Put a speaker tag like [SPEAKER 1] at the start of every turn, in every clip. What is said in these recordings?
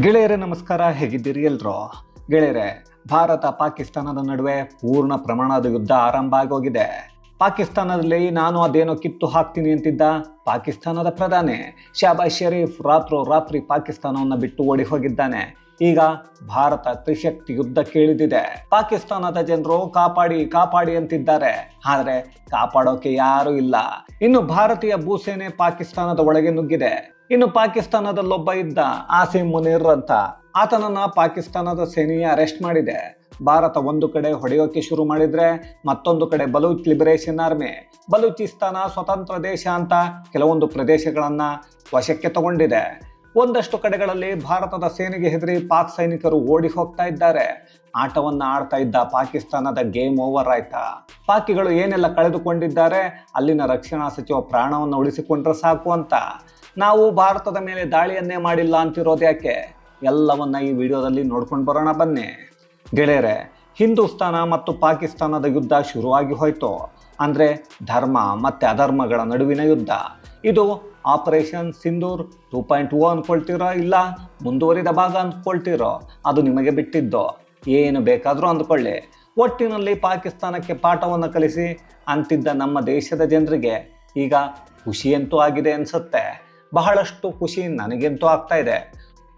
[SPEAKER 1] ಗೆಳೆಯರೇ ನಮಸ್ಕಾರ. ಹೇಗಿದ್ದೀರಿ ಎಲ್ರು? ಗೆಳೆಯರೇ ಭಾರತ ಪಾಕಿಸ್ತಾನದ ನಡುವೆ ಪೂರ್ಣ ಪ್ರಮಾಣದ ಯುದ್ಧ ಆರಂಭ ಆಗೋಗಿದೆ. ಪಾಕಿಸ್ತಾನದಲ್ಲಿ ನಾನು ಅದೇನೋ ಕಿತ್ತು ಹಾಕ್ತೀನಿ ಅಂತಿದ್ದ ಪಾಕಿಸ್ತಾನದ ಪ್ರಧಾನಿ ಶಾಬಾಜ್ ಶರೀಫ್ ರಾತ್ರೋ ರಾತ್ರಿ ಪಾಕಿಸ್ತಾನವನ್ನು ಬಿಟ್ಟು ಓಡಿ ಹೋಗಿದ್ದಾನೆ. ಈಗ ಭಾರತ ತ್ರಿಶಕ್ತಿ ಯುದ್ಧ ಕೇಳಿದಿದೆ. ಪಾಕಿಸ್ತಾನದ ಜನರು ಕಾಪಾಡಿ ಕಾಪಾಡಿ ಅಂತಿದ್ದಾರೆ. ಆದರೆ ಕಾಪಾಡೋಕೆ ಯಾರೂ ಇಲ್ಲ. ಇನ್ನು ಭಾರತೀಯ ಭೂಸೇನೆ ಪಾಕಿಸ್ತಾನದ ಒಳಗೆ ನುಗ್ಗಿದೆ. ಇನ್ನು ಪಾಕಿಸ್ತಾನದಲ್ಲೊಬ್ಬ ಇದ್ದ ಆಸಿಮ್ ಮುನೀರ್ ಅಂತ. ಆತನನ್ನ ಪಾಕಿಸ್ತಾನದ ಸೇನೆಯೇ ಅರೆಸ್ಟ್ ಮಾಡಿದೆ. ಭಾರತ ಒಂದು ಕಡೆ ಹೊಡೆಯೋಕೆ ಶುರು ಮಾಡಿದ್ರೆ ಮತ್ತೊಂದು ಕಡೆ ಬಲೂಚ್ ಲಿಬರೇಷನ್ ಆರ್ಮಿ. ಬಲೂಚಿಸ್ತಾನ ಸ್ವತಂತ್ರ ದೇಶ ಅಂತ ಕೆಲವೊಂದು ಪ್ರದೇಶಗಳನ್ನು ವಶಕ್ಕೆ ತಗೊಂಡಿದೆ. ಒಂದಷ್ಟು ಕಡೆಗಳಲ್ಲಿ ಭಾರತದ ಸೇನೆಗೆ ಹೆದರಿ ಪಾಕ್ ಸೈನಿಕರು ಓಡಿ ಹೋಗ್ತಾ ಇದ್ದಾರೆ. ಆಟವನ್ನ ಆಡ್ತಾ ಇದ್ದ ಪಾಕಿಸ್ತಾನದ ಗೇಮ್ ಓವರ್ ಆಯ್ತಾ? ಪಾಕಿಗಳು ಏನೆಲ್ಲ ಕಳೆದುಕೊಂಡಿದ್ದಾರೆ? ಅಲ್ಲಿನ ರಕ್ಷಣಾ ಸಚಿವ ಪ್ರಾಣವನ್ನು ಉಳಿಸಿಕೊಂಡ್ರೆ ಸಾಕು ಅಂತ. ನಾವು ಭಾರತದ ಮೇಲೆ ದಾಳಿಯನ್ನೇ ಮಾಡಿಲ್ಲ ಅಂತಿರೋದು ಯಾಕೆ? ಎಲ್ಲವನ್ನ ಈ ವಿಡಿಯೋದಲ್ಲಿ ನೋಡ್ಕೊಂಡು ಬರೋಣ ಬನ್ನಿ. ಗೆಳೆಯರೆ, ಹಿಂದೂಸ್ತಾನ ಮತ್ತು ಪಾಕಿಸ್ತಾನದ ಯುದ್ಧ ಶುರುವಾಗಿ ಹೋಯ್ತು. ಅಂದರೆ ಧರ್ಮ ಮತ್ತು ಅಧರ್ಮಗಳ ನಡುವಿನ ಯುದ್ಧ. ಇದು operation Sindoor two point O ಅಂದ್ಕೊಳ್ತಿರೋ ಇಲ್ಲ, ಮುಂದುವರಿದ ಭಾಗ ಅಂದ್ಕೊಳ್ತಿರೋ, ಅದು ನಿಮಗೆ ಬಿಟ್ಟಿದ್ದು. ಏನು ಬೇಕಾದರೂ ಅಂದ್ಕೊಳ್ಳಿ. ಒಟ್ಟಿನಲ್ಲಿ ಪಾಕಿಸ್ತಾನಕ್ಕೆ ಪಾಠವನ್ನು ಕಲಿಸಿ ಅಂತಿದ್ದ ನಮ್ಮ ದೇಶದ ಜನರಿಗೆ ಈಗ ಖುಷಿಯಂತೂ ಆಗಿದೆ ಅನಿಸುತ್ತೆ. ಬಹಳಷ್ಟು ಖುಷಿ ನನಗೆಂತೂ ಆಗ್ತಾ ಇದೆ.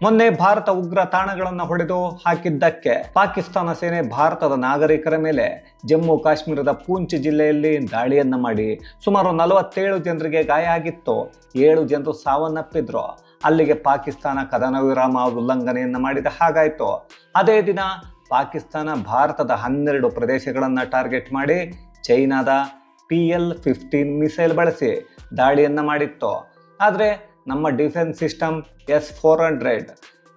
[SPEAKER 1] ಮೊನ್ನೆ ಭಾರತ ಉಗ್ರ ತಾಣಗಳನ್ನು ಹೊಡೆದು ಹಾಕಿದ್ದಕ್ಕೆ ಪಾಕಿಸ್ತಾನ ಸೇನೆ ಭಾರತದ ನಾಗರಿಕರ ಮೇಲೆ ಜಮ್ಮು ಕಾಶ್ಮೀರದ ಪೂಂಚ್ ಜಿಲ್ಲೆಯಲ್ಲಿ ದಾಳಿಯನ್ನ ಮಾಡಿ ಸುಮಾರು ನಲವತ್ತೇಳು ಜನರಿಗೆ ಗಾಯ ಆಗಿತ್ತು. ಏಳು ಜನರು ಸಾವನ್ನಪ್ಪಿದ್ರು. ಅಲ್ಲಿಗೆ ಪಾಕಿಸ್ತಾನ ಕದನ ವಿರಾಮ ಉಲ್ಲಂಘನೆಯನ್ನು ಮಾಡಿದ ಹಾಗಾಯಿತು. ಅದೇ ದಿನ ಪಾಕಿಸ್ತಾನ ಭಾರತದ ಹನ್ನೆರಡು ಪ್ರದೇಶಗಳನ್ನು ಟಾರ್ಗೆಟ್ ಮಾಡಿ ಚೈನಾದ ಪಿ ಎಲ್ ಫಿಫ್ಟೀನ್ ಮಿಸೈಲ್ ಬಳಸಿ ದಾಳಿಯನ್ನು ಮಾಡಿತ್ತು. ಆದರೆ ನಮ್ಮ defence system S four hundred.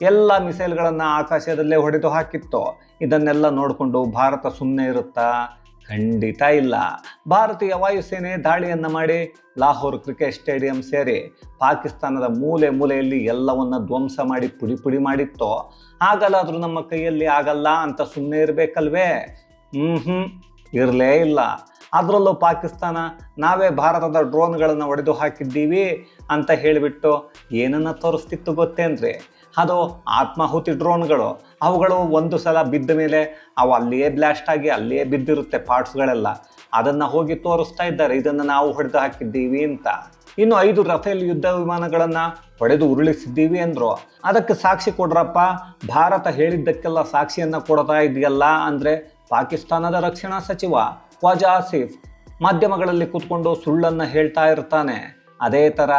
[SPEAKER 1] ಎಲ್ಲ ಮಿಸೈಲ್ಗಳನ್ನು ಆಕಾಶದಲ್ಲೇ ಹೊಡೆದು ಹಾಕಿತ್ತು. ಇದನ್ನೆಲ್ಲ ನೋಡಿಕೊಂಡು ಭಾರತ ಸುಮ್ಮನೆ ಇರುತ್ತಾ? ಖಂಡಿತ ಇಲ್ಲ. ಭಾರತೀಯ ವಾಯುಸೇನೆ ದಾಳಿಯನ್ನು ಮಾಡಿ ಲಾಹೋರ್ ಕ್ರಿಕೆಟ್ ಸ್ಟೇಡಿಯಂ ಸೇರಿ ಪಾಕಿಸ್ತಾನದ ಮೂಲೆ ಮೂಲೆಯಲ್ಲಿ ಎಲ್ಲವನ್ನ ಧ್ವಂಸ ಮಾಡಿ ಪುಡಿ ಪುಡಿ ಮಾಡಿತ್ತು. ಆಗಲ್ಲಾದರೂ ನಮ್ಮ ಕೈಯಲ್ಲಿ ಆಗಲ್ಲ ಅಂತ ಸುಮ್ಮನೆ ಇರಬೇಕಲ್ವೇ? ಹ್ಞೂ ಹ್ಞೂ ಇರಲೇ ಇಲ್ಲ. ಅದರಲ್ಲೂ ಪಾಕಿಸ್ತಾನ, ನಾವೇ ಭಾರತದ ಡ್ರೋನ್ಗಳನ್ನು ಒಡೆದು ಹಾಕಿದ್ದೀವಿ ಅಂತ ಹೇಳಿಬಿಟ್ಟು ಏನನ್ನು ತೋರಿಸ್ತಿತ್ತು ಗೊತ್ತೇನ್ರಿ? ಅದು ಆತ್ಮಾಹುತಿ ಡ್ರೋನ್ಗಳು. ಅವುಗಳು ಒಂದು ಸಲ ಬಿದ್ದ ಮೇಲೆ ಅವು ಅಲ್ಲಿಯೇ ಬ್ಲಾಸ್ಟ್ ಆಗಿ ಅಲ್ಲಿಯೇ ಬಿದ್ದಿರುತ್ತೆ ಪಾರ್ಟ್ಸ್ಗಳೆಲ್ಲ. ಅದನ್ನು ಹೋಗಿ ತೋರಿಸ್ತಾ ಇದ್ದಾರೆ, ಇದನ್ನು ನಾವು ಹೊಡೆದು ಹಾಕಿದ್ದೀವಿ ಅಂತ. ಇನ್ನು ಐದು ರಫೇಲ್ ಯುದ್ಧ ವಿಮಾನಗಳನ್ನು ಹೊಡೆದು ಉರುಳಿಸಿದ್ದೀವಿ ಅಂದರು. ಅದಕ್ಕೆ ಸಾಕ್ಷಿ ಕೊಡ್ರಪ್ಪ, ಭಾರತ ಹೇಳಿದ್ದಕ್ಕೆಲ್ಲ ಸಾಕ್ಷಿಯನ್ನು ಕೊಡ್ತಾ ಇದೆಯಲ್ಲ ಅಂದರೆ ಪಾಕಿಸ್ತಾನದ ರಕ್ಷಣಾ ಸಚಿವ. ಖ್ವಾಜಾ ಆಸಿಫ್ ಮಾಧ್ಯಮಗಳಲ್ಲಿ ಕೂತ್ಕೊಂಡು ಸುಳ್ಳನ್ನು ಹೇಳ್ತಾ ಇರ್ತಾನೆ. ಅದೇ ಥರ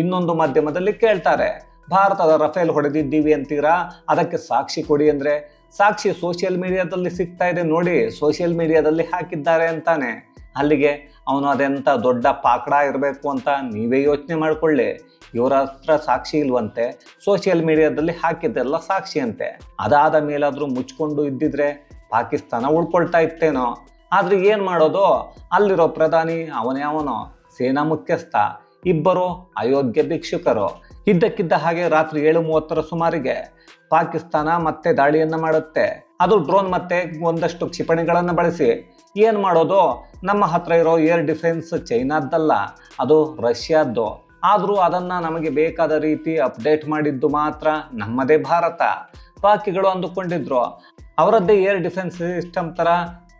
[SPEAKER 1] ಇನ್ನೊಂದು ಮಾಧ್ಯಮದಲ್ಲಿ ಕೇಳ್ತಾರೆ. ಭಾರತದ ರಫೇಲ್ ಹೊಡೆದಿದ್ದೀವಿ ಅಂತೀರಾ? ಅದಕ್ಕೆ ಸಾಕ್ಷಿ ಕೊಡಿ ಅಂದರೆ ಸಾಕ್ಷಿ ಸೋಷಿಯಲ್ ಮೀಡಿಯಾದಲ್ಲಿ ಸಿಗ್ತಾ ಇದೆ ನೋಡಿ, ಸೋಷಿಯಲ್ ಮೀಡಿಯಾದಲ್ಲಿ ಹಾಕಿದ್ದಾರೆ ಅಂತಾನೆ. ಅಲ್ಲಿಗೆ ಅವನು ಅದೆಂಥ ದೊಡ್ಡ ಪಾಕಡ ಇರಬೇಕು ಅಂತ ನೀವೇ ಯೋಚನೆ ಮಾಡಿಕೊಳ್ಳಿ. ಇವರ ಹತ್ರ ಸಾಕ್ಷಿ ಇಲ್ವಂತೆ, ಸೋಷಿಯಲ್ ಮೀಡಿಯಾದಲ್ಲಿ ಹಾಕಿದ್ದೆಲ್ಲ ಸಾಕ್ಷಿ ಅಂತೆ ಅದಾದ ಮೇಲಾದರೂ ಮುಚ್ಕೊಂಡು ಇದ್ದಿದ್ರೆ ಪಾಕಿಸ್ತಾನ ಉಳ್ಕೊಳ್ತಾ ಇತ್ತೇನೋ. ಆದ್ರೆ ಏನು ಮಾಡೋದು? ಅಲ್ಲಿರೋ ಪ್ರಧಾನಿ, ಅವನೇ ಅವನು, ಸೇನಾ ಮುಖ್ಯಸ್ಥ, ಇಬ್ಬರು ಅಯೋಗ್ಯ ಭಿಕ್ಷುಕರು. ಇದ್ದಕ್ಕಿದ್ದ ಹಾಗೆ ರಾತ್ರಿ ಏಳು ಮೂವತ್ತರ ಸುಮಾರಿಗೆ ಪಾಕಿಸ್ತಾನ ಮತ್ತೆ ದಾಳಿಯನ್ನ ಮಾಡುತ್ತೆ. ಅದು ಡ್ರೋನ್ ಮತ್ತೆ ಒಂದಷ್ಟು ಕ್ಷಿಪಣಿಗಳನ್ನು ಬಳಸಿ. ಏನು ಮಾಡೋದು? ನಮ್ಮ ಹತ್ರ ಇರೋ ಏರ್ ಡಿಫೆನ್ಸ್ ಚೈನಾದ್ದಲ್ಲ, ಅದು ರಷ್ಯಾದ್ದು. ಆದರೂ ಅದನ್ನು ನಮಗೆ ಬೇಕಾದ ರೀತಿ ಅಪ್ಡೇಟ್ ಮಾಡಿದ್ದು ಮಾತ್ರ ನಮ್ಮದೇ ಭಾರತ. ಪಾಕಿಗಳು ಅಂದುಕೊಂಡಿದ್ರು. ಅವರದ್ದೇ ಏರ್ ಡಿಫೆನ್ಸ್ ಸಿಸ್ಟಮ್ ಥರ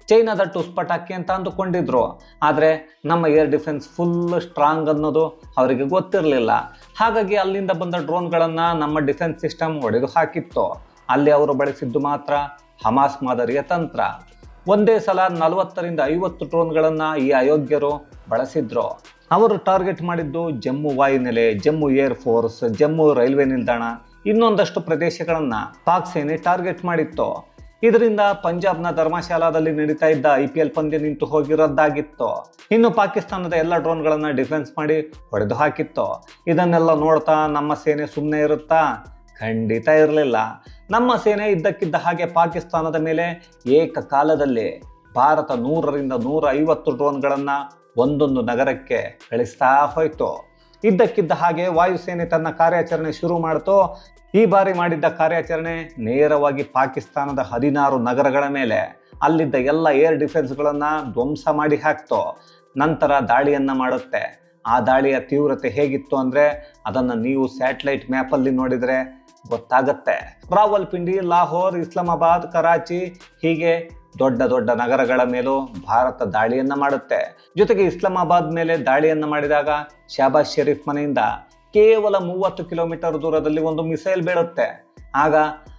[SPEAKER 1] ಚೈನಾದ ಟುಸ್ಪಟಾಕಿ ಅಂತ ಅಂದುಕೊಂಡಿದ್ರು. ಆದರೆ ನಮ್ಮ ಏರ್ ಡಿಫೆನ್ಸ್ ಫುಲ್ ಸ್ಟ್ರಾಂಗ್ ಅನ್ನೋದು ಅವರಿಗೆ ಗೊತ್ತಿರಲಿಲ್ಲ. ಹಾಗಾಗಿ ಅಲ್ಲಿಂದ ಬಂದ ಡ್ರೋನ್ಗಳನ್ನು ನಮ್ಮ ಡಿಫೆನ್ಸ್ ಸಿಸ್ಟಮ್ ಹೊಡೆದು ಹಾಕಿತ್ತು. ಅಲ್ಲಿ ಅವರು ಬಳಸಿದ್ದು ಮಾತ್ರ ಹಮಾಸ್ ಮಾದರಿಯ ತಂತ್ರ. ಒಂದೇ ಸಲ ನಲವತ್ತರಿಂದ ಐವತ್ತು ಡ್ರೋನ್ಗಳನ್ನು ಈ ಅಯೋಗ್ಯರು ಬಳಸಿದ್ರು. ಅವರು ಟಾರ್ಗೆಟ್ ಮಾಡಿದ್ದು Jammu ವಾಯುನೆಲೆ, Jammu air force, Jammu railway ನಿಲ್ದಾಣ ಇನ್ನೊಂದಷ್ಟು ಪ್ರದೇಶಗಳನ್ನು ಪಾಕ್ ಸೇನೆ ಟಾರ್ಗೆಟ್ ಮಾಡಿತ್ತು. ಇದರಿಂದ ಪಂಜಾಬ್ನ ಧರ್ಮಶಾಲಾದಲ್ಲಿ ನಡೀತಾ ಇದ್ದ ಐ ಪಿ ಎಲ್ ಪಂದ್ಯ ನಿಂತು ಹೋಗಿ ರದ್ದಾಗಿತ್ತು ಇನ್ನು ಪಾಕಿಸ್ತಾನದ ಎಲ್ಲ ಡ್ರೋನ್ಗಳನ್ನು ಡಿಫೆನ್ಸ್ ಮಾಡಿ ಹೊಡೆದು ಹಾಕಿತ್ತು. ಇದನ್ನೆಲ್ಲ ನೋಡ್ತಾ ನಮ್ಮ ಸೇನೆ ಸುಮ್ಮನೆ ಇರುತ್ತಾ? ಖಂಡಿತ ಇರಲಿಲ್ಲ. ನಮ್ಮ ಸೇನೆ ಇದ್ದಕ್ಕಿದ್ದ ಹಾಗೆ ಪಾಕಿಸ್ತಾನದ ಮೇಲೆ ಏಕಕಾಲದಲ್ಲಿ ಭಾರತ ನೂರರಿಂದ ನೂರ ಐವತ್ತು ಡ್ರೋನ್ಗಳನ್ನು ಒಂದೊಂದು ನಗರಕ್ಕೆ ಕಳಿಸ್ತಾ ಹೋಯ್ತು. ಇದ್ದಕ್ಕಿದ್ದ ಹಾಗೆ ವಾಯುಸೇನೆ ತನ್ನ ಕಾರ್ಯಾಚರಣೆ ಶುರು ಮಾಡ್ತೋ, ಈ ಬಾರಿ ಮಾಡಿದ್ದ ಕಾರ್ಯಾಚರಣೆ ನೇರವಾಗಿ ಪಾಕಿಸ್ತಾನದ ಹದಿನಾರು ನಗರಗಳ ಮೇಲೆ. ಅಲ್ಲಿದ್ದ ಎಲ್ಲ ಏರ್ ಡಿಫೆನ್ಸ್ಗಳನ್ನು ಧ್ವಂಸ ಮಾಡಿ ಹಾಕ್ತೋ, ನಂತರ ದಾಳಿಯನ್ನು ಮಾಡುತ್ತೆ. ಆ ದಾಳಿಯ ತೀವ್ರತೆ ಹೇಗಿತ್ತು ಅಂದರೆ, ಅದನ್ನು ನೀವು ಸ್ಯಾಟಲೈಟ್ ಮ್ಯಾಪಲ್ಲಿ ನೋಡಿದರೆ ಗೊತ್ತಾಗತ್ತೆ. ರಾವಲ್ಪಿಂಡಿ, ಲಾಹೋರ್, ಇಸ್ಲಾಮಾಬಾದ್, ಕರಾಚಿ ಹೀಗೆ ದೊಡ್ಡ ದೊಡ್ಡ ನಗರಗಳ ಮೇಲೂ ಭಾರತ ದಾಳಿಯನ್ನ ಮಾಡುತ್ತೆ. ಜೊತೆಗೆ ಇಸ್ಲಾಮಾಬಾದ್ ಮೇಲೆ ದಾಳಿಯನ್ನ ಮಾಡಿದಾಗ ಶಾಬಾಜ್ ಶರೀಫ್ ಮನೆಯಿಂದ ಕೇವಲ ಮೂವತ್ತು ಕಿಲೋಮೀಟರ್ ದೂರದಲ್ಲಿ ಒಂದು ಮಿಸೈಲ್ ಬೀಳುತ್ತೆ. ಆಗ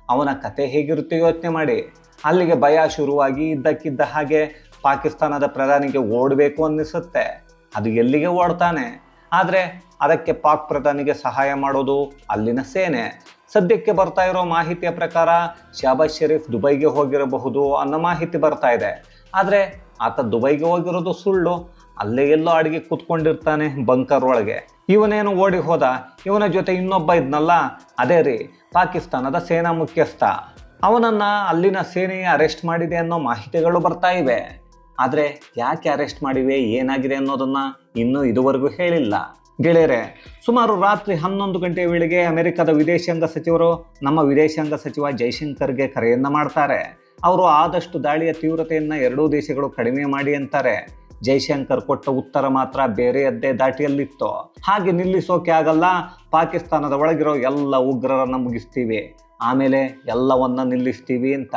[SPEAKER 1] ಅವನ ಕತೆ ಹೇಗಿರುತ್ತೆ ಯೋಚನೆ ಮಾಡಿ. ಅಲ್ಲಿಗೆ ಭಯ ಶುರುವಾಗಿ ಇದ್ದಕ್ಕಿದ್ದ ಹಾಗೆ ಪಾಕಿಸ್ತಾನದ ಪ್ರಧಾನಿಗೆ ಓಡಬೇಕು ಅನ್ನಿಸುತ್ತೆ. ಅದು ಎಲ್ಲಿಗೆ ಓಡ್ತಾನೆ? ಆದರೆ ಅದಕ್ಕೆ ಪಾಕ್ ಪ್ರಧಾನಿಗೆ ಸಹಾಯ ಮಾಡೋದು ಅಲ್ಲಿನ ಸೇನೆ. ಸದ್ಯಕ್ಕೆ ಬರ್ತಾ ಇರೋ ಮಾಹಿತಿಯ ಪ್ರಕಾರ ಶಾಬಾಜ್ ಶರೀಫ್ ದುಬೈಗೆ ಹೋಗಿರಬಹುದು ಅನ್ನೋ ಮಾಹಿತಿ ಬರ್ತಾ ಇದೆ. ಆದರೆ ಆತ ದುಬೈಗೆ ಹೋಗಿರೋದು ಸುಳ್ಳು. ಅಲ್ಲೇ ಎಲ್ಲೋ ಅಡಿಗೆ ಕೂತ್ಕೊಂಡಿರ್ತಾನೆ ಬಂಕರ್ ಒಳಗೆ. ಇವನೇನು ಓಡಿ ಹೋದ? ಇವನ ಜೊತೆ ಇನ್ನೊಬ್ಬ ಇದ್ನಲ್ಲ? ಅದೇ ರೀ, ಪಾಕಿಸ್ತಾನದ ಸೇನಾ ಮುಖ್ಯಸ್ಥ. ಅವನನ್ನು ಅಲ್ಲಿನ ಸೇನೆಯೇ ಅರೆಸ್ಟ್ ಮಾಡಿದೆ ಅನ್ನೋ ಮಾಹಿತಿಗಳು ಬರ್ತಾ ಇವೆ. ಆದರೆ ಯಾಕೆ ಅರೆಸ್ಟ್ ಮಾಡಿವೆ? ಏನಾಗಿದೆ ಅನ್ನೋದನ್ನು ಇನ್ನೂ ಇದುವರೆಗೂ ಹೇಳಿಲ್ಲ. ಗೆಳೆಯರೆ, ಸುಮಾರು ರಾತ್ರಿ ಹನ್ನೊಂದು ಗಂಟೆಯ ವೇಳೆಗೆ ಅಮೆರಿಕದ ವಿದೇಶಾಂಗ ಸಚಿವರು ನಮ್ಮ ವಿದೇಶಾಂಗ ಸಚಿವ ಜೈಶಂಕರ್ಗೆ ಕರೆಯನ್ನು ಮಾಡ್ತಾರೆ. ಅವರು ಆದಷ್ಟು ದಾಳಿಯ ತೀವ್ರತೆಯನ್ನು ಎರಡೂ ದೇಶಗಳು ಕಡಿಮೆ ಮಾಡಿ ಅಂತಾರೆ. ಜೈಶಂಕರ್ ಕೊಟ್ಟ ಉತ್ತರ ಮಾತ್ರ ಬೇರೆಯದ್ದೇ ದಾಟಿಯಲ್ಲಿತ್ತು. ಹಾಗೆ ನಿಲ್ಲಿಸೋಕೆ ಆಗಲ್ಲ, ಪಾಕಿಸ್ತಾನದ ಒಳಗಿರೋ ಎಲ್ಲ ಉಗ್ರರನ್ನು ಮುಗಿಸ್ತೀವಿ. ಆಮೇಲೆ ಎಲ್ಲವನ್ನ ನಿಲ್ಲಿಸ್ತೀವಿ ಅಂತ.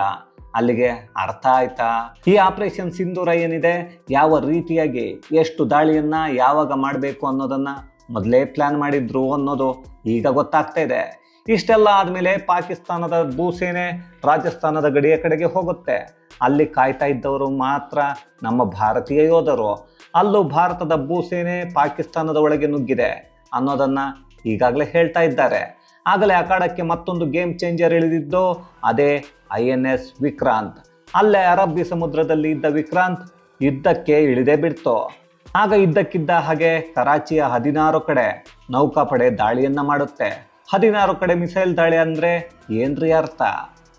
[SPEAKER 1] ಅಲ್ಲಿಗೆ ಅರ್ಥ ಆಯ್ತಾ? ಈ ಆಪರೇಷನ್ ಸಿಂಧೂರ ಏನಿದೆ? ಯಾವ ರೀತಿಯಾಗಿ, ಎಷ್ಟು ದಾಳಿಯನ್ನ ಯಾವಾಗ ಮಾಡಬೇಕು ಅನ್ನೋದನ್ನ ಮೊದಲೇ ಪ್ಲಾನ್ ಮಾಡಿದ್ರು ಅನ್ನೋದು ಈಗ ಗೊತ್ತಾಗ್ತಾ ಇದೆ ಇಷ್ಟೆಲ್ಲ ಆದಮೇಲೆ ಪಾಕಿಸ್ತಾನದ ಭೂಸೇನೆ ರಾಜಸ್ಥಾನದ ಗಡಿಯ ಕಡೆಗೆ ಹೋಗುತ್ತೆ. ಅಲ್ಲಿ ಕಾಯ್ತಾ ಇದ್ದವರು ಮಾತ್ರ ನಮ್ಮ ಭಾರತೀಯ ಯೋಧರು. ಅಲ್ಲೂ ಭಾರತದ ಭೂಸೇನೆ ಪಾಕಿಸ್ತಾನದ ಒಳಗೆ ನುಗ್ಗಿದೆ ಅನ್ನೋದನ್ನ ಈಗಾಗಲೇ ಹೇಳ್ತಾ ಇದ್ದಾರೆ. ಆಗಲೇ ಅಖಾಡಕ್ಕೆ ಮತ್ತೊಂದು ಗೇಮ್ ಚೇಂಜರ್ ಇಳಿದಿದ್ದು ಅದೇ ಐ ಎನ್ ಎಸ್ ವಿಕ್ರಾಂತ್. ಅಲ್ಲೇ ಅರಬ್ಬಿ ಸಮುದ್ರದಲ್ಲಿ ಇದ್ದ ವಿಕ್ರಾಂತ್ ಯುದ್ಧಕ್ಕೆ ಇಳಿದೇ ಬಿಡ್ತು. ಆಗ ಇದ್ದಕ್ಕಿದ್ದ ಹಾಗೆ ಕರಾಚಿಯ ಹದಿನಾರು ಕಡೆ ನೌಕಾಪಡೆ ದಾಳಿಯನ್ನ ಮಾಡುತ್ತೆ. ಹದಿನಾರು ಕಡೆ ಮಿಸೈಲ್ ದಾಳಿ ಅಂದ್ರೆ ಏನ್ರಿ ಅರ್ಥ?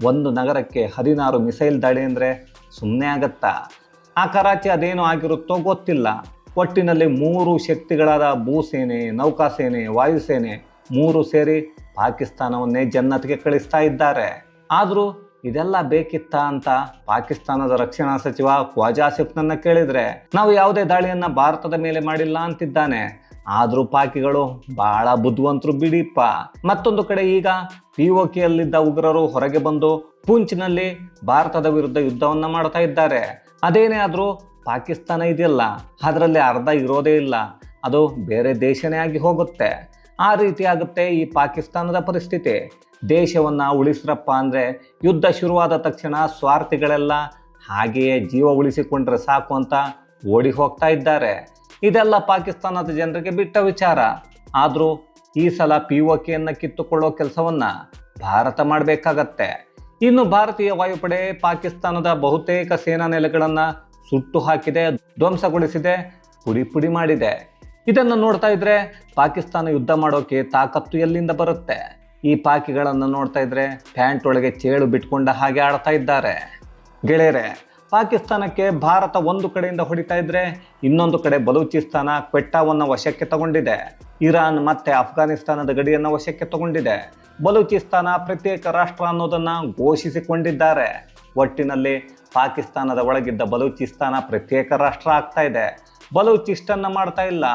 [SPEAKER 1] ಒಂದು ನಗರಕ್ಕೆ ಹದಿನಾರು ಮಿಸೈಲ್ ದಾಳಿ ಅಂದ್ರೆ ಸುಮ್ಮನೆ ಆಗತ್ತಾ? ಆ ಕರಾಚಿ ಅದೇನು ಆಗಿರುತ್ತೋ ಗೊತ್ತಿಲ್ಲ. ಒಟ್ಟಿನಲ್ಲಿ ಮೂರು ಶಕ್ತಿಗಳಾದ ಭೂಸೇನೆ, ನೌಕಾಸೇನೆ, ವಾಯುಸೇನೆ ಮೂರು ಸೇರಿ ಪಾಕಿಸ್ತಾನವನ್ನೇ ಜನ್ನತ್ಗೆ ಕಳಿಸ್ತಾ ಇದ್ದಾರೆ. ಆದರೂ ಇದೆಲ್ಲ ಬೇಕಿತ್ತ ಅಂತ ಪಾಕಿಸ್ತಾನದ ರಕ್ಷಣಾ ಸಚಿವ ಖ್ವಾಜಾ ಸಿಫ್ನನ್ನ ಕೇಳಿದ್ರೆ, ನಾವು ಯಾವುದೇ ದಾಳಿಯನ್ನ ಭಾರತದ ಮೇಲೆ ಮಾಡಿಲ್ಲ ಅಂತಿದ್ದಾನೆ. ಆದರೂ ಪಾಕಿಗಳು ಬಹಳ ಬುದ್ಧಿವಂತರು ಬಿಡಿಪ್ಪ. ಮತ್ತೊಂದು ಕಡೆ ಈಗ ಪಿ ಒ ಉಗ್ರರು ಹೊರಗೆ ಬಂದು ಪೂಂಚ್ನಲ್ಲಿ ಭಾರತದ ವಿರುದ್ಧ ಯುದ್ಧವನ್ನ ಮಾಡ್ತಾ ಇದ್ದಾರೆ. ಅದೇನೇ ಆದರೂ ಪಾಕಿಸ್ತಾನ ಇದೆಯಲ್ಲ, ಅದರಲ್ಲಿ ಅರ್ಧ ಇರೋದೇ ಇಲ್ಲ. ಅದು ಬೇರೆ ದೇಶನೇ ಆಗಿ ಹೋಗುತ್ತೆ. ಆ ರೀತಿ ಆಗುತ್ತೆ ಈ ಪಾಕಿಸ್ತಾನದ ಪರಿಸ್ಥಿತಿ. ದೇಶವನ್ನ ಉಳಿಸ್ರಪ್ಪ ಅಂದ್ರೆ ಯುದ್ಧ ಶುರುವಾದ ತಕ್ಷಣ ಸ್ವಾರ್ಥಿಗಳೆಲ್ಲ ಹಾಗೆಯೇ ಜೀವ ಉಳಿಸಿಕೊಂಡ್ರೆ ಸಾಕು ಅಂತ ಓಡಿ ಹೋಗ್ತಾ ಇದ್ದಾರೆ. ಇದೆಲ್ಲ ಪಾಕಿಸ್ತಾನದ ಜನರಿಗೆ ಬಿಟ್ಟ ವಿಚಾರ. ಆದರೂ ಈ ಸಲ ಪಿ ಒ ಕೆಯನ್ನು ಕಿತ್ತುಕೊಳ್ಳೋ ಕೆಲಸವನ್ನ ಭಾರತ ಮಾಡಬೇಕಾಗತ್ತೆ. ಇನ್ನು ಭಾರತೀಯ ವಾಯುಪಡೆ ಪಾಕಿಸ್ತಾನದ ಬಹುತೇಕ ಸೇನಾ ನೆಲೆಗಳನ್ನು ಸುಟ್ಟು ಹಾಕಿದೆ, ಧ್ವಂಸಗೊಳಿಸಿದೆ, ಪುಡಿ ಪುಡಿ ಮಾಡಿದೆ. ಇದನ್ನು ನೋಡ್ತಾ ಇದ್ರೆ ಪಾಕಿಸ್ತಾನ ಯುದ್ಧ ಮಾಡೋಕೆ ತಾಕತ್ತು ಎಲ್ಲಿಂದ ಬರುತ್ತೆ? ಈ ಪಾಕಿಗಳನ್ನು ನೋಡ್ತಾ ಇದ್ರೆ ಪ್ಯಾಂಟ್ ಒಳಗೆ ಚೇಳು ಬಿಟ್ಕೊಂಡ ಹಾಗೆ ಆಡ್ತಾ ಇದ್ದಾರೆ. ಗೆಳೆಯರೆ, ಪಾಕಿಸ್ತಾನಕ್ಕೆ ಭಾರತ ಒಂದು ಕಡೆಯಿಂದ ಹೊಡಿತಾ ಇದ್ರೆ ಇನ್ನೊಂದು ಕಡೆ ಬಲೂಚಿಸ್ತಾನ ಕ್ವೆಟ್ಟಾವನ್ನು ವಶಕ್ಕೆ ತಗೊಂಡಿದೆ. ಇರಾನ್ ಮತ್ತೆ ಅಫ್ಘಾನಿಸ್ತಾನದ ಗಡಿಯನ್ನು ವಶಕ್ಕೆ ತಗೊಂಡಿದೆ. ಬಲೂಚಿಸ್ತಾನ ಪ್ರತ್ಯೇಕ ರಾಷ್ಟ್ರ ಅನ್ನೋದನ್ನ ಘೋಷಿಸಿಕೊಂಡಿದ್ದಾರೆ. ಒಟ್ಟಿನಲ್ಲಿ ಪಾಕಿಸ್ತಾನದ ಒಳಗಿದ್ದ ಬಲೂಚಿಸ್ತಾನ ಪ್ರತ್ಯೇಕ ರಾಷ್ಟ್ರ ಆಗ್ತಾ ಇದೆ. ಬಲೂಚ್ ಮಾಡ್ತಾ ಇಲ್ಲ.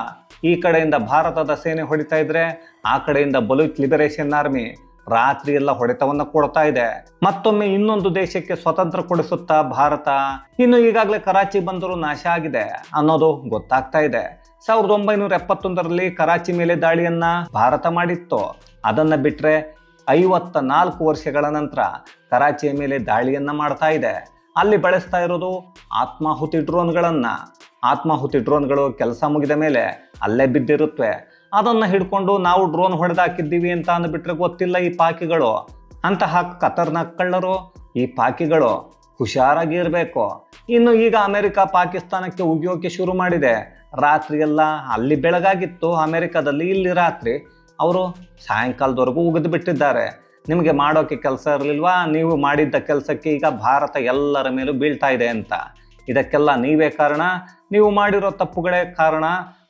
[SPEAKER 1] ಈ ಕಡೆಯಿಂದ ಭಾರತದ ಸೇನೆ ಹೊಡಿತಾ ಇದ್ರೆ, ಆ ಕಡೆಯಿಂದ ಬಲೂಚ್ ಲಿಬರೇಷನ್ ಆರ್ಮಿ ರಾತ್ರಿ ಎಲ್ಲ ಹೊಡೆತವನ್ನ ಕೊಡ್ತಾ ಇದೆ. ಮತ್ತೊಮ್ಮೆ ಇನ್ನೊಂದು ದೇಶಕ್ಕೆ ಸ್ವತಂತ್ರ ಕೊಡಿಸುತ್ತಾ ಭಾರತ, ಇನ್ನು ಈಗಾಗಲೇ ಕರಾಚಿ ಬಂದರು ನಾಶ ಆಗಿದೆ ಅನ್ನೋದು ಗೊತ್ತಾಗ್ತಾ ಇದೆ. ಸಾವಿರದ ಒಂಬೈನೂರ ಎಪ್ಪತ್ತೊಂದರಲ್ಲಿ ಕರಾಚಿ ಮೇಲೆ ದಾಳಿಯನ್ನ ಭಾರತ ಮಾಡಿತ್ತು. ಅದನ್ನ ಬಿಟ್ರೆ ಐವತ್ತ ನಾಲ್ಕು ವರ್ಷಗಳ ನಂತರ ಕರಾಚಿಯ ಮೇಲೆ ದಾಳಿಯನ್ನ ಮಾಡ್ತಾ ಇದೆ. ಅಲ್ಲಿ ಬಳಸ್ತಾ ಇರೋದು ಆತ್ಮಾಹುತಿ ಡ್ರೋನ್ಗಳನ್ನ. ಆತ್ಮಾಹುತಿ ಡ್ರೋನ್ಗಳು ಕೆಲಸ ಮುಗಿದ ಮೇಲೆ ಅಲ್ಲೇ ಬಿದ್ದಿರುತ್ತವೆ ಅದನ್ನು ಹಿಡ್ಕೊಂಡು ನಾವು ಡ್ರೋನ್ ಹೊಡೆದಾಕಿದ್ದೀವಿ ಅಂತ ಅಂದ್ಬಿಟ್ರೆ ಗೊತ್ತಿಲ್ಲ ಈ ಪಾಕಿಗಳು. ಅಂತಹ ಖತರ್ನಾಕ್ ಕಳ್ಳರು, ಈ ಪಾಕಿಗಳು ಹುಷಾರಾಗಿ ಇರಬೇಕು. ಇನ್ನು ಈಗ ಅಮೆರಿಕ ಪಾಕಿಸ್ತಾನಕ್ಕೆ ಉಗಿಯೋಕೆ ಶುರು ಮಾಡಿದೆ. ರಾತ್ರಿ ಎಲ್ಲ ಅಲ್ಲಿ ಬೆಳಗಾಗಿತ್ತು, ಅಮೆರಿಕದಲ್ಲಿ ಇಲ್ಲಿ ರಾತ್ರಿ. ಅವರು ಸಾಯಂಕಾಲದವರೆಗೂ ಉಗಿದು ಬಿಟ್ಟಿದ್ದಾರೆ. ನಿಮಗೆ ಮಾಡೋಕೆ ಕೆಲಸ ಇರಲಿಲ್ವಾ? ನೀವು ಮಾಡಿದ್ದ ಕೆಲಸಕ್ಕೆ ಈಗ ಭಾರತ ಎಲ್ಲರ ಮೇಲೂ ಬೀಳ್ತಾ ಇದೆ ಅಂತ. ಇದಕ್ಕೆಲ್ಲ ನೀವೇ ಕಾರಣ? ನೀವು ಮಾಡಿರೋ ತಪ್ಪುಗಳೇ ಕಾರಣ?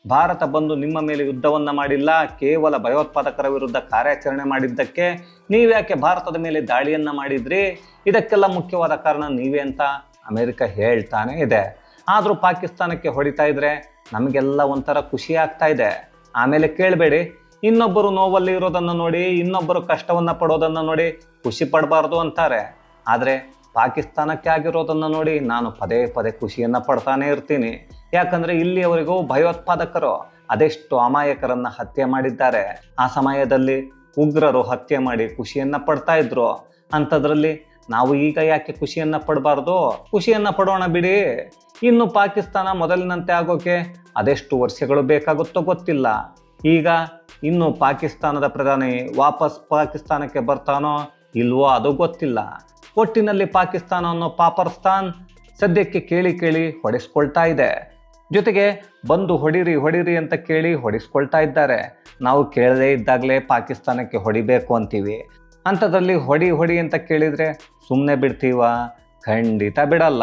[SPEAKER 1] ಭಾರತ ಬಂದು ನಿಮ್ಮ ಮೇಲೆ ಯುದ್ಧವನ್ನು ಮಾಡಿಲ್ಲ? ಕೇವಲ ಭಯೋತ್ಪಾದಕರ ವಿರುದ್ಧ ಕಾರ್ಯಾಚರಣೆ ಮಾಡಿದ್ದಕ್ಕೆ? ನೀವ್ಯಾಕೆ ಭಾರತದ ಮೇಲೆ ದಾಳಿಯನ್ನು ಮಾಡಿದ್ರಿ? ಇದಕ್ಕೆಲ್ಲ ಮುಖ್ಯವಾದ ಕಾರಣ ನೀವೇ ಅಂತ ಅಮೆರಿಕ ಹೇಳ್ತಾನೆ ಇದೆ. ಆದರೂ ಪಾಕಿಸ್ತಾನಕ್ಕೆ ಹೊಡಿತಾ ಇದ್ರೆ ನಮಗೆಲ್ಲ ಒಂಥರ ಖುಷಿ ಆಗ್ತಾ ಇದೆ. ಆಮೇಲೆ ಕೇಳಬೇಡಿ ಇನ್ನೊಬ್ಬರು ನೋವಲ್ಲಿ ಇರೋದನ್ನು ನೋಡಿ, ಇನ್ನೊಬ್ಬರು ಕಷ್ಟವನ್ನು ಪಡೋದನ್ನು ನೋಡಿ ಖುಷಿ ಪಡಬಾರ್ದು ಅಂತಾರೆ. ಆದರೆ ಪಾಕಿಸ್ತಾನಕ್ಕೆ ಆಗಿರೋದನ್ನು ನೋಡಿ ನಾನು ಪದೇ ಪದೇ ಖುಷಿಯನ್ನು ಪಡ್ತಾನೆ ಇರ್ತೀನಿ. ಯಾಕಂದರೆ ಇಲ್ಲಿಯವರೆಗೂ ಭಯೋತ್ಪಾದಕರು ಅದೆಷ್ಟು ಅಮಾಯಕರನ್ನು ಹತ್ಯೆ ಮಾಡಿದ್ದಾರೆ. ಆ ಸಮಯದಲ್ಲಿ ಉಗ್ರರು ಹತ್ಯೆ ಮಾಡಿ ಖುಷಿಯನ್ನು ಪಡ್ತಾ ಇದ್ರು. ಅಂಥದ್ರಲ್ಲಿ ನಾವು ಈಗ ಯಾಕೆ ಖುಷಿಯನ್ನು ಪಡಬಾರ್ದು? ಖುಷಿಯನ್ನ ಪಡೋಣ ಬಿಡಿ. ಇನ್ನು ಪಾಕಿಸ್ತಾನ ಮೊದಲಿನಂತೆ ಆಗೋಕೆ ಅದೆಷ್ಟು ವರ್ಷಗಳು ಬೇಕಾಗುತ್ತೋ ಗೊತ್ತಿಲ್ಲ. ಈಗ ಇನ್ನು ಪಾಕಿಸ್ತಾನದ ಪ್ರಧಾನಿ ವಾಪಸ್ ಪಾಕಿಸ್ತಾನಕ್ಕೆ ಬರ್ತಾನೋ ಇಲ್ವೋ ಅದು ಗೊತ್ತಿಲ್ಲ. ಒಟ್ಟಿನಲ್ಲಿ ಪಾಕಿಸ್ತಾನ ಅನ್ನೋ ಪಾಪರ್ಸ್ತಾನ್ ಸದ್ಯಕ್ಕೆ ಕೇಳಿ ಕೇಳಿ ಹೊಡೆಸ್ಕೊಳ್ತಾ ಇದೆ. ಜೊತೆಗೆ ಬಂದು ಹೊಡಿರಿ ಹೊಡಿರಿ ಅಂತ ಕೇಳಿ ಹೊಡಿಸ್ಕೊಳ್ತಾ ಇದ್ದಾರೆ. ನಾವು ಕೇಳದೇ ಇದ್ದಾಗಲೇ ಪಾಕಿಸ್ತಾನಕ್ಕೆ ಹೊಡಿಬೇಕು ಅಂತೀವಿ. ಅಂಥದ್ರಲ್ಲಿ ಹೊಡಿ ಹೊಡಿ ಅಂತ ಕೇಳಿದರೆ ಸುಮ್ಮನೆ ಬಿಡ್ತೀವ? ಖಂಡಿತ ಬಿಡಲ್ಲ.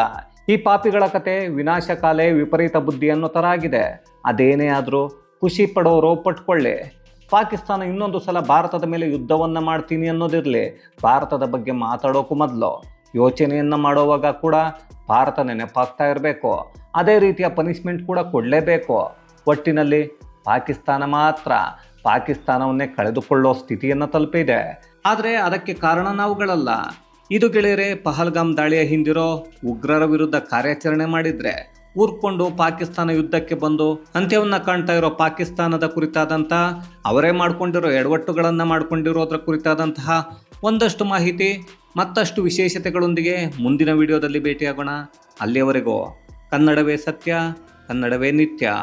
[SPEAKER 1] ಈ ಪಾಪಿಗಳ ಕತೆ ವಿನಾಶಕಾಲೇ ವಿಪರೀತ ಬುದ್ಧಿ ಅನ್ನೋ ಥರ ಆಗಿದೆ ಅದೇನೇ ಆದರೂ ಖುಷಿ ಪಡೋರು ಪಟ್ಕೊಳ್ಳಿ. ಪಾಕಿಸ್ತಾನ ಇನ್ನೊಂದು ಸಲ ಭಾರತದ ಮೇಲೆ ಯುದ್ಧವನ್ನು ಮಾಡ್ತೀನಿ ಅನ್ನೋದಿರಲಿ. ಭಾರತದ ಬಗ್ಗೆ ಮಾತಾಡೋಕ್ಕೂ ಮೊದಲು. ಯೋಚನೆಯನ್ನು ಮಾಡುವಾಗ ಕೂಡ ಭಾರತ ನೆನಪಾಗ್ತಾ ಇರಬೇಕು. ಅದೇ ರೀತಿಯ ಪನಿಷ್ಮೆಂಟ್ ಕೂಡ ಕೊಡಲೇಬೇಕು. ಒಟ್ಟಿನಲ್ಲಿ ಪಾಕಿಸ್ತಾನ ಮಾತ್ರ. ಪಾಕಿಸ್ತಾನವನ್ನೇ ಕಳೆದುಕೊಳ್ಳೋ ಸ್ಥಿತಿಯನ್ನು ತಲುಪಿದೆ. ಆದರೆ ಅದಕ್ಕೆ ಕಾರಣ ನಾವುಗಳಲ್ಲ. ಇದು ಗೆಳೆಯರೆ, ಪಹಲ್ಗಾಮ್ ದಾಳಿಯ ಹಿಂದಿರೋ ಉಗ್ರರ ವಿರುದ್ಧ ಕಾರ್ಯಾಚರಣೆ ಮಾಡಿದ್ರೆ. ಊರ್ಕೊಂಡು ಪಾಕಿಸ್ತಾನ ಯುದ್ಧಕ್ಕೆ ಬಂದು ಅಂತ್ಯವನ್ನು ಕಾಣ್ತಾ ಇರೋ ಪಾಕಿಸ್ತಾನದ ಕುರಿತಾದಂಥ ಅವರೇ ಮಾಡ್ಕೊಂಡಿರೋ ಎಡವಟ್ಟುಗಳನ್ನು ಮಾಡ್ಕೊಂಡಿರೋದ್ರ ಕುರಿತಾದಂತಹ ಒಂದಷ್ಟು ಮಾಹಿತಿ, ಮತ್ತಷ್ಟು ವಿಶೇಷತೆಗಳೊಂದಿಗೆ ಮುಂದಿನ ವಿಡಿಯೋದಲ್ಲಿ ಭೇಟಿಯಾಗೋಣ. ಅಲ್ಲಿಯವರೆಗೂ ಕನ್ನಡವೇ ಸತ್ಯ, ಕನ್ನಡವೇ ನಿತ್ಯ.